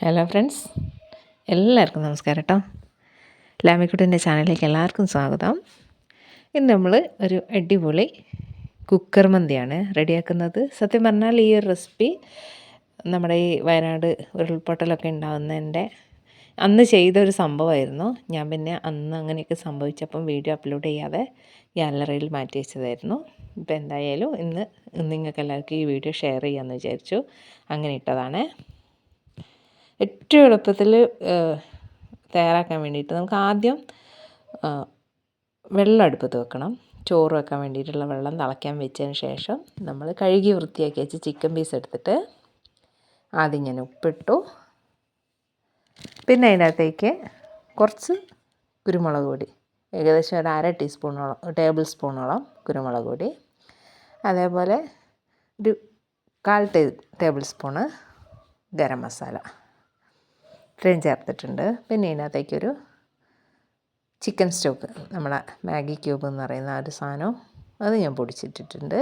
Hello friends എല്ലാവർക്കും നമസ്കാരം കേട്ടോ ലാമിക്കുട്ടിന്റെ ചാനലിലേക്ക് എല്ലാവർക്കും സ്വാഗതം. ഇന്ന് നമ്മൾ ഒരു അടിപൊളി കുക്കർ മന്തിയാണ് റെഡിയാക്കുന്നത്. സത്യം പറഞ്ഞാൽ ഈ ഒരു റെസിപ്പി നമ്മുടെ ഈ വയനാട് ഉരുൾപൊട്ടലൊക്കെ ഉണ്ടാകുന്നതിന്റെ അന്ന് ചെയ്തൊരു സംഭവമായിരുന്നു. ഞാൻ പിന്നെ അന്ന് അങ്ങനെയൊക്കെ സംഭവിച്ചപ്പം വീഡിയോ അപ്ലോഡ് ചെയ്യാതെ ഗ്യാലറിയിൽ മാറ്റി വെച്ചതായിരുന്നു. ഇപ്പോൾ എന്തായാലും ഇന്ന് നിങ്ങൾക്ക് എല്ലാവർക്കും ഈ വീഡിയോ ഷെയർ ചെയ്യാമെന്ന് വിചാരിച്ചു. അങ്ങനെ ഇട്ടതാണ്. ഏറ്റവും എളുപ്പത്തിൽ തയ്യാറാക്കാൻ വേണ്ടിയിട്ട് നമുക്ക് ആദ്യം വെള്ളം അടുപ്പത്ത് വെക്കണം. ചോറ് വെക്കാൻ വേണ്ടിയിട്ടുള്ള വെള്ളം തിളയ്ക്കാൻ വെച്ചതിന് ശേഷം നമ്മൾ കഴുകി വൃത്തിയാക്കി വെച്ച് ചിക്കൻ പീസ് എടുത്തിട്ട് ആദ്യം ഞാൻ ഉപ്പിട്ടു. പിന്നെ അതിനകത്തേക്ക് കുറച്ച് കുരുമുളക് പൊടി ഏകദേശം ഒരു അര ടീസ്പൂണോളം ടേബിൾ സ്പൂണോളം കുരുമുളക് പൊടി. അതേപോലെ ഒരു കാൽ ടേ ടേബിൾ സ്പൂണ് ഗരം മസാല. ഇത്രയും ചേർത്തിട്ടുണ്ട്. പിന്നെ ഇതിനകത്തേക്കൊരു ചിക്കൻ സ്റ്റോക്ക് നമ്മളെ മാഗി ക്യൂബ് എന്ന് പറയുന്ന ഒരു സാധനം അത് ഞാൻ പൊടിച്ചിട്ടിട്ടുണ്ട്.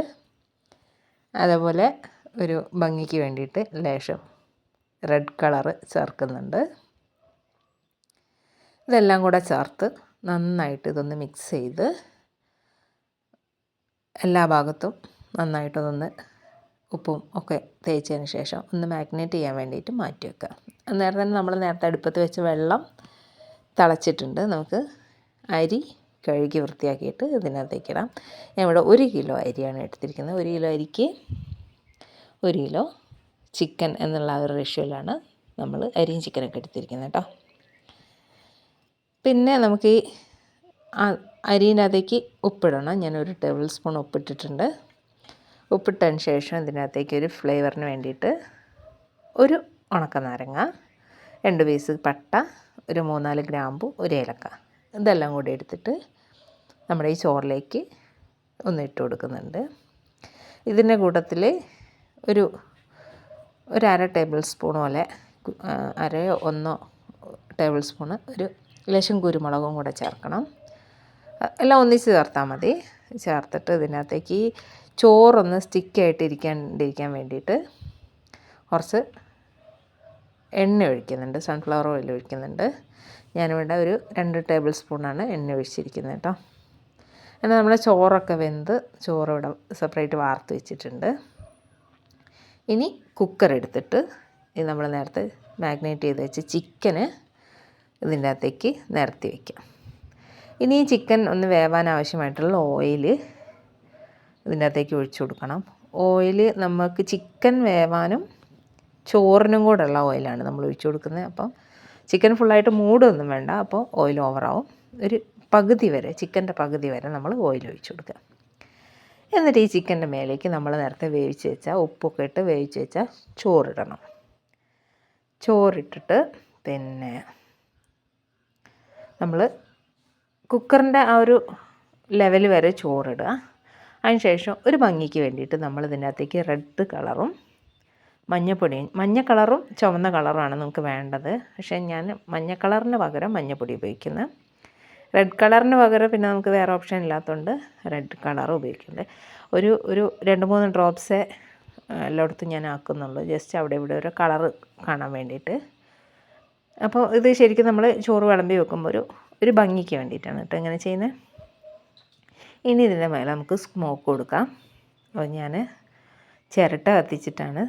അതേപോലെ ഒരു ഭംഗിക്ക് വേണ്ടിയിട്ട് ലേശം റെഡ് കളറ് ചേർക്കുന്നുണ്ട്. ഇതെല്ലാം കൂടെ ചേർത്ത് നന്നായിട്ട് ഇതൊന്ന് മിക്സ് ചെയ്ത് എല്ലാ ഭാഗത്തും നന്നായിട്ടൊന്ന് ഉപ്പും ഒക്കെ തേച്ചതിന് ശേഷം ഒന്ന് മാഗ്നേറ്റ് ചെയ്യാൻ വേണ്ടിയിട്ട് മാറ്റി വെക്കുക. അന്നേരം തന്നെ നമ്മൾ നേരത്തെ അടുപ്പത്ത് വെച്ച വെള്ളം തിളച്ചിട്ടുണ്ട്. നമുക്ക് അരി കഴുകി വൃത്തിയാക്കിയിട്ട് ഇതിനകത്തേക്ക് ഇടാം. ഞാൻ ഇവിടെ ഒരു കിലോ അരിയാണ് എടുത്തിരിക്കുന്നത്. ഒരു കിലോ അരിക്ക് ഒരു കിലോ ചിക്കൻ എന്നുള്ള ഒരു റേഷ്യോയിലാണ് നമ്മൾ അരിയും ചിക്കനൊക്കെ എടുത്തിരിക്കുന്നത് കേട്ടോ. പിന്നെ നമുക്ക് ഈ അരിയിനകത്തേക്ക് ഉപ്പിടണം. ഞാൻ ഒരു ടേബിൾ സ്പൂൺ ഉപ്പിട്ടിട്ടുണ്ട്. ഉപ്പിട്ടതിന് ശേഷം ഇതിനകത്തേക്ക് ഒരു ഫ്ലേവറിന് വേണ്ടിയിട്ട് ഒരു ഉണക്കനാരങ്ങ രണ്ട് പീസ് പട്ട ഒരു മൂന്നാൽ ഗ്രാമ്പു ഒരു ഏലക്ക. ഇതെല്ലാം കൂടി എടുത്തിട്ട് നമ്മുടെ ഈ ചോറിലേക്ക് ഒന്ന് ഇട്ട് കൊടുക്കുന്നുണ്ട്. ഇതിന്റെ കൂട്ടത്തിൽ ഒരു ഒരു അര ടേബിൾ സ്പൂൺ പോലെ അരയോ ഒന്നോ ടേബിൾ സ്പൂണ് ഒരു ലേശം കുരുമുളകും കൂടെ ചേർക്കണം. എല്ലാം ഒന്നിച്ച് ചേർത്താൽ മതി. ചേർത്തിട്ട് ഇതിനകത്തേക്ക് ചോറൊന്ന് സ്റ്റിക്കായിട്ട് ഇരിക്കാണ്ടിരിക്കാൻ വേണ്ടിയിട്ട് കുറച്ച് എണ്ണ ഒഴിക്കുന്നുണ്ട് സൺഫ്ലവർ ഓയിൽ ഒഴിക്കുന്നുണ്ട്. ഞാനിവിടെ ഒരു രണ്ട് ടേബിൾ സ്പൂണാണ് എണ്ണ ഒഴിച്ചിരിക്കുന്നത് കേട്ടോ. എന്നാൽ നമ്മൾ ചോറൊക്കെ വെന്ത് ചോറ് ഇവിടെ സെപ്പറേറ്റ് വാർത്ത് വെച്ചിട്ടുണ്ട്. ഇനി കുക്കർ എടുത്തിട്ട് ഇത് നമ്മൾ നേരത്തെ മാഗ്നേറ്റ് ചെയ്ത് വെച്ച് ചിക്കന് ഇതിന്റെ അകത്തേക്ക് നിരത്തി വയ്ക്കാം ഇനി ഈ ചിക്കൻ ഒന്ന് വേവാൻ ആവശ്യമായിട്ടുള്ള ഓയിൽ ഇതിന്റെ അകത്തേക്ക് ഒഴിച്ചു കൊടുക്കണം. ഓയിൽ നമുക്ക് ചിക്കൻ വേവാനും ചോറിനും കൂടെയുള്ള ഓയിലാണ് നമ്മൾ ഒഴിച്ചു കൊടുക്കുന്നത്. അപ്പം ചിക്കൻ ഫുള്ളായിട്ട് മൂടൊന്നും വേണ്ട. അപ്പോൾ ഓയിൽ ഓവറാവും ഒരു പകുതി വരെ ചിക്കന്റെ പകുതി വരെ നമ്മൾ ഓയിൽ ഒഴിച്ചു കൊടുക്കുക. എന്നിട്ട് ഈ ചിക്കന്റെ മേലേക്ക് നമ്മൾ നേരത്തെ വേവിച്ച് വെച്ചാൽ ഉപ്പൊക്കെ ഇട്ട് വേവിച്ച് വെച്ചാൽ ചോറിടണം. ചോറിട്ടിട്ട് പിന്നെ നമ്മൾ കുക്കറിന്റെ ആ ഒരു ലെവൽ വരെ ചോറിടുക. അതിനുശേഷം ഒരു ഭംഗിക്ക് വേണ്ടിയിട്ട് നമ്മൾ ഇതിനകത്തേക്ക് റെഡ് കളറും മഞ്ഞപ്പൊടിയും മഞ്ഞ കളറും ചുവന്ന കളറുമാണ് നമുക്ക് വേണ്ടത്. പക്ഷേ ഞാൻ മഞ്ഞ കളറിന് പകരം മഞ്ഞപ്പൊടി ഉപയോഗിക്കുന്നത് റെഡ് കളറിന് പകരം പിന്നെ നമുക്ക് വേറെ ഓപ്ഷൻ ഇല്ലാത്തതുകൊണ്ട് റെഡ് കളർ ഉപയോഗിക്കുന്നത് ഒരു ഒരു രണ്ട് മൂന്ന് ഡ്രോപ്സേ എല്ലായിടത്തും ഞാൻ ആക്കുന്നുള്ളൂ. ജസ്റ്റ് അവിടെ ഇവിടെ ഒരു കളറ് കാണാൻ വേണ്ടിയിട്ട്. അപ്പോൾ ഇത് ശരിക്കും നമ്മൾ ചോറ് വിളമ്പി വെക്കുമ്പോൾ ഒരു ഒരു ഭംഗിക്ക് വേണ്ടിയിട്ടാണ് കേട്ടോ ഇങ്ങനെ ചെയ്യുന്നത്. ഇനി ഇതിന്റെ മേലെ നമുക്ക് സ്മോക്ക് കൊടുക്കാം. അപ്പോൾ ഞാൻ ചിരട്ട കത്തിച്ചിട്ടാണ്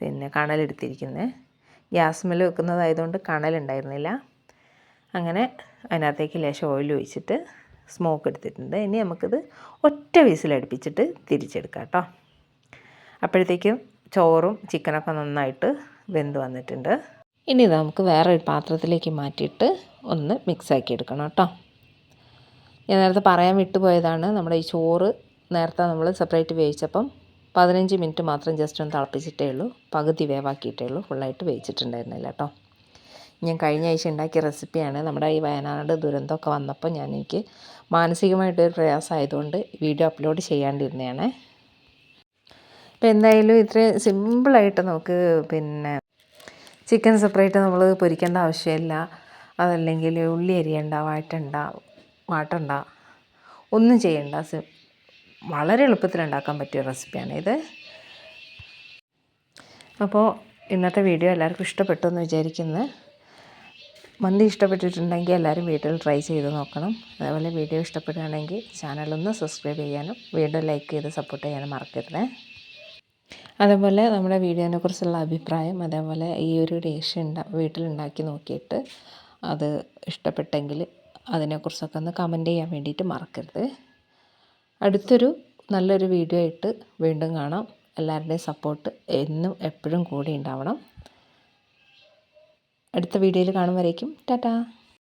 പിന്നെ കണലെടുത്തിരിക്കുന്നത്. ഗ്യാസ് ഗ്യാസ്മിൽ വെക്കുന്നതായതുകൊണ്ട് കണലുണ്ടായിരുന്നില്ല. അങ്ങനെ അതിനകത്തേക്ക് ലേശം ഓയിൽ ഒഴിച്ചിട്ട് സ്മോക്ക് എടുത്തിട്ടുണ്ട്. ഇനി നമുക്കിത് ഒറ്റ വിസിലടുപ്പിച്ചിട്ട് തിരിച്ചെടുക്കാം കേട്ടോ. അപ്പോഴത്തേക്കും ചോറും ചിക്കനൊക്കെ നന്നായിട്ട് വെന്ത് വന്നിട്ടുണ്ട്. ഇനി ഇത് നമുക്ക് വേറെ പാത്രത്തിലേക്ക് മാറ്റിയിട്ട് ഒന്ന് മിക്സാക്കി എടുക്കണം കേട്ടോ. ഞാൻ നേരത്തെ പറയാൻ വിട്ടുപോയതാണ്. നമ്മുടെ ഈ ചോറ് നേരത്തെ നമ്മൾ സെപ്പറേറ്റ് വേവിച്ചപ്പം പതിനഞ്ച് മിനിറ്റ് മാത്രം ജസ്റ്റ് ഒന്ന് തിളപ്പിച്ചിട്ടേ ഉള്ളൂ. പകുതി വേവാക്കിയിട്ടേ ഉള്ളൂ. ഫുള്ളായിട്ട് വേവിച്ചിട്ടുണ്ടായിരുന്നില്ല കേട്ടോ. ഞാൻ കഴിഞ്ഞ ആഴ്ച ഉണ്ടാക്കിയ റെസിപ്പിയാണ് നമ്മുടെ ഈ വയനാട് ദുരന്തമൊക്കെ വന്നപ്പോൾ ഞാൻ എനിക്ക് മാനസികമായിട്ടൊരു പ്രയാസമായതുകൊണ്ട് വീഡിയോ അപ്ലോഡ് ചെയ്യാണ്ടിരുന്നതാണ്. ഇപ്പം എന്തായാലും ഇത്രയും സിമ്പിളായിട്ട് നമുക്ക് പിന്നെ ചിക്കൻ സെപ്പറേറ്റ് നമ്മൾ പൊരിക്കേണ്ട ആവശ്യമില്ല. അതല്ലെങ്കിൽ ഉള്ളി അരിയണ്ട വാട്ടണ്ട വാട്ടണ്ട ഒന്നും ചെയ്യണ്ട. വളരെ എളുപ്പത്തിൽ ഉണ്ടാക്കാൻ പറ്റിയ റെസിപ്പിയാണ് ഇത്. അപ്പോൾ ഇന്നത്തെ വീഡിയോ എല്ലാവർക്കും ഇഷ്ടപ്പെട്ടു എന്ന് വിചാരിക്കുന്നു. മന്തി ഇഷ്ടപ്പെട്ടിട്ടുണ്ടെങ്കിൽ എല്ലാവരും വീട്ടിൽ ട്രൈ ചെയ്ത് നോക്കണം. അതേപോലെ വീഡിയോ ഇഷ്ടപ്പെടുകയാണെങ്കിൽ ചാനലൊന്ന് സബ്സ്ക്രൈബ് ചെയ്യാനും വീണ്ടും ലൈക്ക് ചെയ്ത് സപ്പോർട്ട് ചെയ്യാനും മറക്കരുത്. അതേപോലെ നമ്മുടെ വീഡിയോനെ കുറിച്ചുള്ള അഭിപ്രായം അതേപോലെ ഈ ഒരു ഡേഷ് ഉണ്ടാ വീട്ടിലുണ്ടാക്കി നോക്കിയിട്ട് അത് ഇഷ്ടപ്പെട്ടെങ്കിൽ അതിനെക്കുറിച്ചൊക്കെ ഒന്ന് കമന്റ് ചെയ്യാൻ വേണ്ടിയിട്ട് മറക്കരുത്. അടുത്തൊരു നല്ലൊരു വീഡിയോ ആയിട്ട് വീണ്ടും കാണാം. എല്ലാവരുടെയും സപ്പോർട്ട് എന്നും എപ്പോഴും കൂടി ഉണ്ടാവണം. അടുത്ത വീഡിയോയിൽ കാണും ടാറ്റാ.